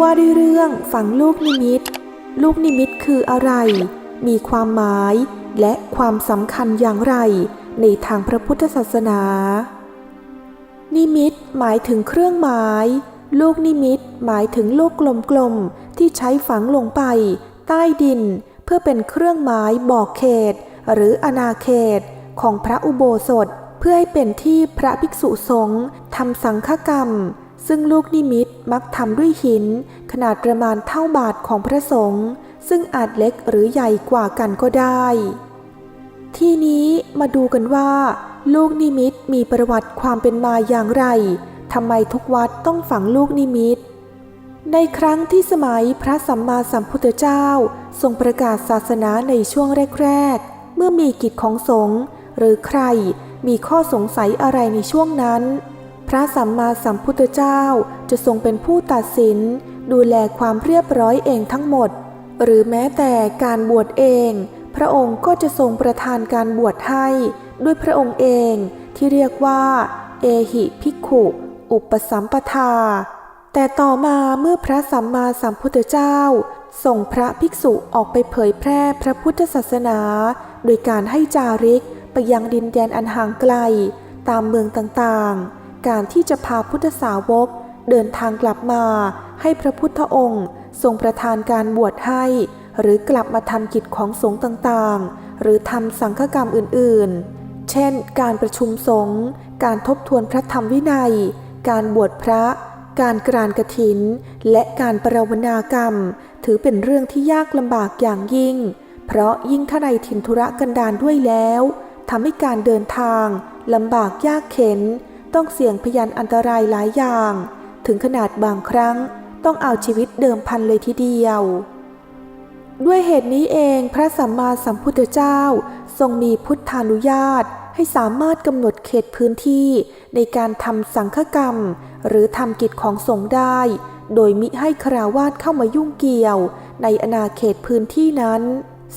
ว่าด้วยเรื่องฝังลูกนิมิต ลูกนิมิตคืออะไร มีความหมายและความสำคัญอย่างไร ในทางพระพุทธศาสนา นิมิตหมายถึงเครื่องหมาย ลูกนิมิตหมายถึงลูกกลมๆที่ใช้ฝังลงไป ใต้ดิน พื่อเป็นเครื่องหมายบอกเขต หรืออาณาเขต ของพระอุโบสถเพื่อให้เป็นที่พระภิกษุสงฆ์ทำสังฆกรรม ซึ่งลูกนิมิตมักทำด้วยหิน ขนาดประมาณเท่าบาทของพระสงฆ์ซึ่งอาจเล็กหรือใหญ่กว่ากันก็ได้ ที่นี้มาดูกันว่า ลูกนิมิตมีประวัติความเป็นมาอย่างไรทำไมทุกวัดต้องฝังลูกนิมิต ในครั้งที่สมัยพระสัมมาสัมพุทธเจ้า ทรงประกาศศาสนาในช่วงแรก ๆ เมื่อมีกิจของสงฆ์หรือใครมีข้อสงสัยอะไรในช่วงนั้น พระสัมมาสัมพุทธเจ้าจะทรงเป็นผู้ตัดสิน ดูแลความเรียบร้อยเองทั้งหมด หรือแม้แต่การบวชเอง พระองค์ก็จะทรงประทานการบวชให้ ด้วยพระองค์เองที่เรียกว่า เอหิภิกขุ อุปสัมปทา แต่ต่อมาเมื่อพระสัมมาสัมพุทธเจ้า ส่งพระภิกษุออกไปเผยแพร่พระพุทธศาสนา โดยการให้จาริกไปยังดินแดนอันห่างไกล ตามเมืองต่างๆ การที่จะพาพุทธสาวก เดินทางกลับมาให้พระพุทธองค์ทรงประทานการบวชให้ หรือกลับมาทำกิจของสงฆ์ต่างๆ หรือทำสังฆกรรมอื่นๆ เช่น การประชุมสงฆ์การทบทวนพระธรรมวินัย การบวชพระ การกรานกฐิน และการประวนากรรม ถือเป็นเรื่องที่ยากลำบากอย่างยิ่ง เพราะยิ่งถ้าในถิ่นธุระกันดารด้วยแล้วทำให้การเดินทางลำบากยากเข็น ต้องเสี่ยงพยานอันตรายหลายอย่าง ถึงขนาดบางครั้งต้องเอาชีวิตเดิมพันเลยทีเดียว ด้วยเหตุนี้เองพระสัมมาสัมพุทธเจ้าทรงมีพุทธานุญาตให้สามารถกำหนดเขตพื้นที่ในการทำสังฆกรรม หรือทำกิจของสงฆ์ได้ โดยมิให้คราวาสเข้ามายุ่งเกี่ยว ในอาณาเขตพื้นที่นั้น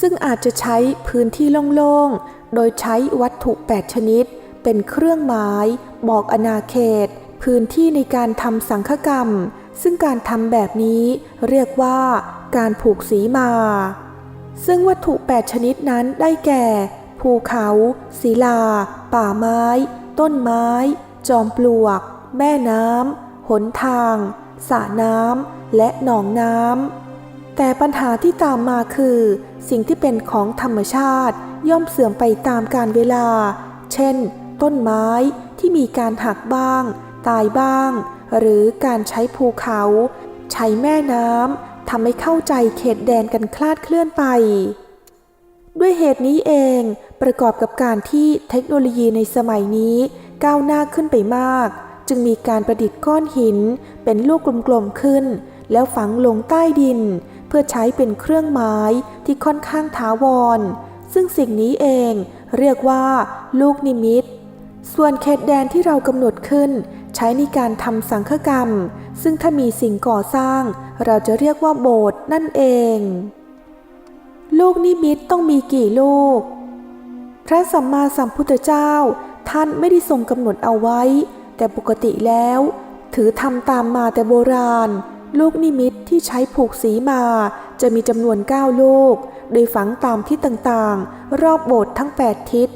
ซึ่งอาจจะใช้พื้นที่โล่งๆ โดยใช้วัตถุ 8 ชนิด เป็นเครื่องหมาย บอกอาณาเขต พื้นที่ในการทำสังฆกรรม ซึ่งการทำแบบนี้เรียกว่า การผูกสีมา ซึ่งวัตถุ 8 ชนิดนั้นได้แก่ ภูเขา ศิลา ป่าไม้ ต้นไม้ จอมปลวก แม่น้ำหนทางสระน้ำและหนองน้ำแต่ปัญหาที่ตามมาคือ สิ่งที่เป็นของธรรมชาติย่อมเสื่อมไปตามกาลเวลา เช่น ต้นไม้ที่มีการหักบ้าง ตายบ้าง หรือการใช้ภูเขา ใช้แม่น้ำทำให้เข้าใจเขตแดนกันคลาดเคลื่อนไป ด้วยเหตุนี้เองประกอบกับการที่เทคโนโลยีในสมัยนี้ก้าวหน้าขึ้นไปมาก จึงมีการประดิษฐ์ก้อนหิน เป็นลูกกลมๆขึ้น แล้วฝังลงใต้ดิน เพื่อใช้เป็นเครื่องหมายที่ค่อนข้างถาวร ซึ่งสิ่งนี้เองเรียกว่า ลูกนิมิต ส่วนเขตแดนที่เรากำหนดขึ้น ใช้ในการทำสังฆกรรม ซึ่งถ้ามีสิ่งก่อสร้าง เราจะเรียกว่าโบสถ์นั่นเอง ลูกนิมิตต้องมีกี่ลูก พระสัมมาสัมพุทธเจ้าท่านไม่ได้ทรงกำหนดเอาไว้ แต่ปกติแล้ว ถือทำตามมาแต่โบราณ ลูกนิมิตที่ใช้ผูกสีมาจะมีจำนวน 9 ลูก โดยฝังตามทิศต่างๆ รอบโบสถ์ทั้ง 8 ทิศ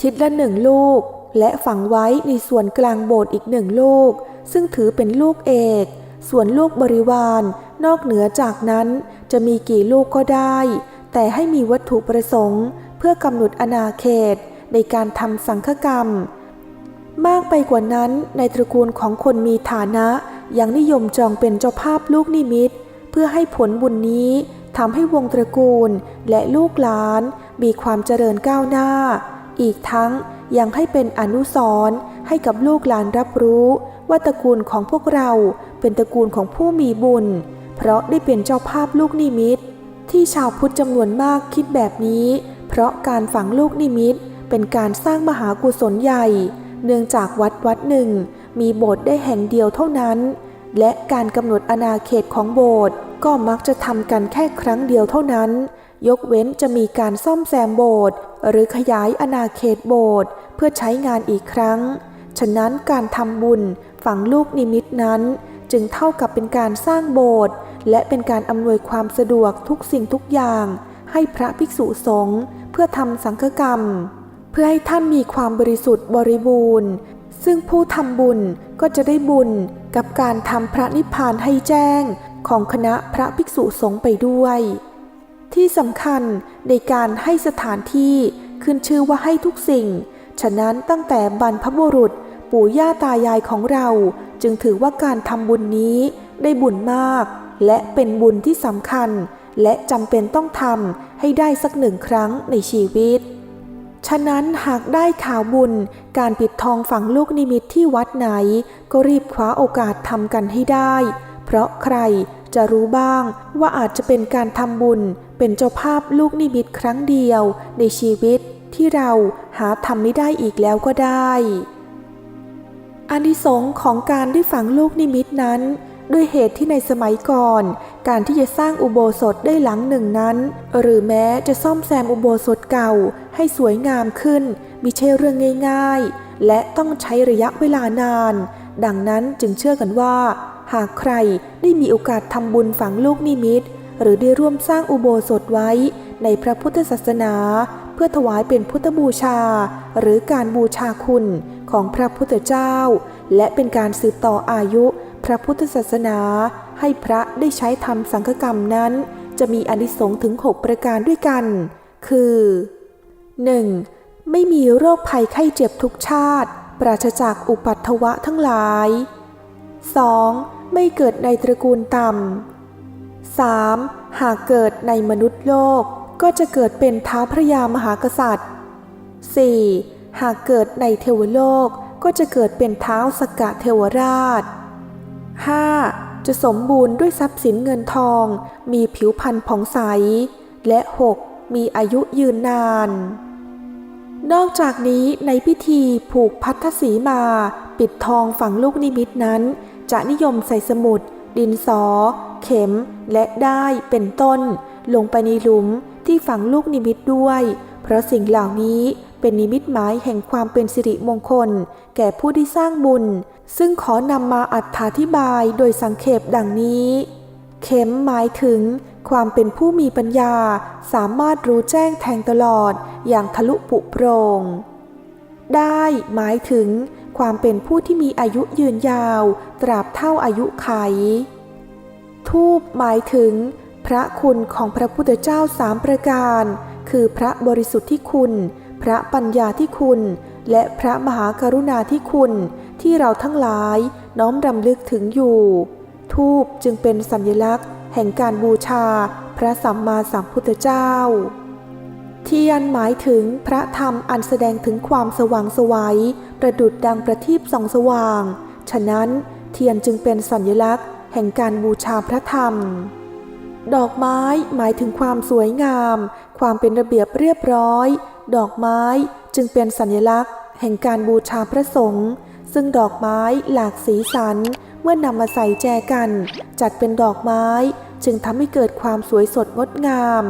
ทิศละหนึ่งลูก และฝังไว้ในส่วนกลางโบสถ์อีกหนึ่งลูก ซึ่งถือเป็นลูกเอก ส่วนลูกบริวาร นอกเหนือจากนั้นจะมีกี่ลูกก็ได้ แต่ให้มีวัตถุประสงค์ เพื่อกำหนดอาณาเขตในการทำสังฆกรรม มากไปกว่านั้นในตระกูลของคนมีฐานะยังนิยมจองเป็นเจ้าภาพลูกนิมิต เพื่อให้ผลบุญนี้ทำให้วงตระกูลและลูกหลานมีความเจริญก้าวหน้า อีกทั้งยังให้เป็นอนุสรณ์ให้กับลูกหลานรับรู้ ว่าตระกูลของพวกเราเป็นตระกูลของผู้มีบุญ เพราะได้เป็นเจ้าภาพลูกนิมิต ที่ชาวพุทธจำนวนมากคิดแบบนี้ เพราะการฝังลูกนิมิต เป็นการสร้างมหากุศลใหญ่ เนื่องจากวัดวัดหนึ่งมีโบสถ์ได้แห่งเดียวเท่านั้น และการกำหนดอาณาเขตของโบสถ์ก็มักจะทำกันแค่ครั้งเดียวเท่านั้น ยกเว้นจะมีการซ่อมแซมโบสถ์หรือขยายอาณาเขตโบสถ์เพื่อใช้งานอีกครั้ง ฉะนั้นการทำบุญฝังลูกนิมิตนั้น จึงเท่ากับเป็นการสร้างโบสถ์และเป็นการอำนวยความสะดวกทุกสิ่งทุกอย่าง ให้พระภิกษุสงฆ์เพื่อทำสังฆกรรม เพื่อให้ท่านมีความบริสุทธิ์บริบูรณ์ ซึ่งผู้ทำบุญก็จะได้บุญกับการทำพระนิพพานให้แจ้งของคณะพระภิกษุสงฆ์ไปด้วย ที่สำคัญในการให้สถานที่ขึ้นชื่อว่าให้ทุกสิ่ง ฉะนั้นตั้งแต่บรรพบุรุษปู่ย่าตายายของเรา จึงถือว่าการทำบุญนี้ได้บุญมาก และเป็นบุญที่สำคัญ และจำเป็นต้องทำให้ได้สักหนึ่งครั้งในชีวิต ฉะนั้นหากได้ข่าวบุญ การปิดทองฝังลูกนิมิตที่วัดไหน ก็รีบคว้าโอกาสทำกันให้ได้ เพราะใครจะรู้บ้างว่าอาจจะเป็นการทำบุญ เป็นเจ้าภาพลูกนิมิตครั้งเดียว ในชีวิตที่เราหาทำไม่ได้อีกแล้วก็ได้อานิสงส์ของการได้ฝังลูกนิมิตนั้น ด้วยเหตุที่ในสมัยก่อน การที่จะสร้างอุโบสถได้หลังหนึ่งนั้น หรือแม้จะซ่อมแซมอุโบสถเก่าให้สวยงามขึ้นมิใช่เรื่องง่าย ๆ และต้องใช้ระยะเวลานาน ดังนั้นจึงเชื่อกันว่า หากใครได้มีโอกาสทำบุญฝังลูกนิมิต หรือได้ร่วมสร้างอุโบสถไว้ในพระพุทธศาสนา เพื่อถวายเป็นพุทธบูชา หรือการบูชาคุณของพระพุทธเจ้า และเป็นการสืบต่ออายุ พระพุทธศาสนาให้พระได้ใช้ทำสังฆกรรมนั้น จะมีอนิสงส์ถึง 6 ประการด้วยกัน คือ 1. ไม่มีโรคภัยไข้เจ็บทุกชาติ ปราศจากอุปัตถวะทั้งหลาย 2. ไม่เกิดในตระกูลต่ำ 3. หากเกิดในมนุษย์โลก ก็จะเกิดเป็นเท้าพระยามหากษัตริย์ 4. หากเกิดในเทวโลกก็จะเกิดเป็นเท้าสกกะเทวราช 5. จะสมบูรณ์ด้วยทรัพย์สินเงินทอง มีผิวพรรณผ่องใส และ 6. มีอายุยืนนาน นอกจากนี้ในพิธีผูกพัทธสีมา ปิดทองฝังลูกนิมิตนั้น จะนิยมใส่สมุด ดินสอ เข็ม และได้เป็นต้น ลงไปในหลุมที่ฝังลูกนิมิตด้วย เพราะสิ่งเหล่านี้ เป็นนิมิตหมายแห่งความเป็นสิริมงคล แก่ผู้ที่สร้างบุญ ซึ่งขอนำมาอธิบายโดยสังเขปดังนี้ เข็มหมายถึง ความเป็นผู้มีปัญญา สามารถรู้แจ้งแทงตลอด อย่างทะลุปุโปรง ได้หมายถึง ความเป็นผู้ที่มีอายุยืนยาว ตราบเท่าอายุไข ทูปหมายถึง พระคุณของพระพุทธเจ้าสามประการ คือพระบริสุทธิ์ที่คุณ พระปัญญาที่คุณ และพระมหากรุณาที่คุณ ที่เราทั้งหลายน้อมรำลึกถึงอยู่ ทูปจึงเป็นสัญลักษณ์ แห่งการบูชาพระสัมมาสัมพุทธเจ้า เทียนหมายถึงพระธรรมอันแสดงถึงความสว่างไสวัยประดุดดังประทีปส่องสว่าง ฉะนั้นเทียนจึงเป็นสัญลักษณ์ แห่งการบูชาพระธรรมดอกไม้หมายถึงความสวยงาม ความเป็นระเบียบเรียบร้อย ดอกไม้จึงเป็นสัญลักษณ์ แห่งการบูชาพระสงฆ์ซึ่งดอกไม้หลากสีสัน เมื่อนำมาใส่แจกัน จัดเป็นดอกไม้ จึงทำให้เกิดความสวยสดงดงาม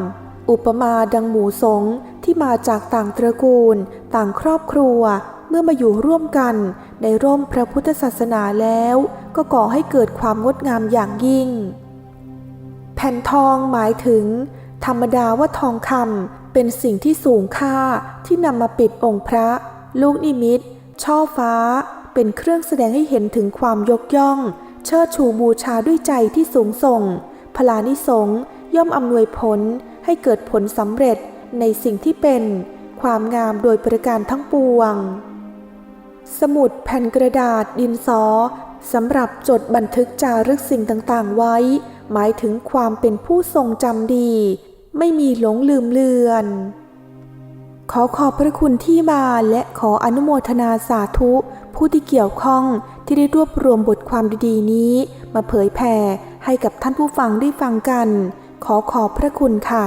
อุปมาดังหมูสงที่มาจากต่างตระกูล ต่างครอบครัว เมื่อมาอยู่ร่วมกัน ในร่มพระพุทธศาสนาแล้ว ก็ก่อให้เกิดความงดงามอย่างยิ่ง แผ่นทองหมายถึง ธรรมดาว่าทองคำ เป็นสิ่งที่สูงค่าที่นำมาปิดองค์พระ ลูกนิมิต ช่อฟ้า เป็นเครื่องแสดงให้เห็นถึงความยกย่อง เชิดชูบูชาด้วยใจที่สูงส่ง พลานิสงย่อมอำนวยผลให้เกิดผลสำเร็จในสิ่งที่เป็น ความงามโดยประการทั้งปวง สมุดแผ่นกระดาษดินสอสำหรับจดบันทึกจารึกสิ่งต่างๆไว้ หมายถึงความเป็นผู้ทรงจำดี ไม่มีหลงลืมเลือน ขอขอบพระคุณที่มาและขออนุโมทนาสาธุผู้ที่เกี่ยวข้องที่ได้รวบรวมบทความดีๆนี้ มาเผยแผ่ให้กับท่านผู้ฟังได้ฟังกัน ขอขอบพระคุณค่ะ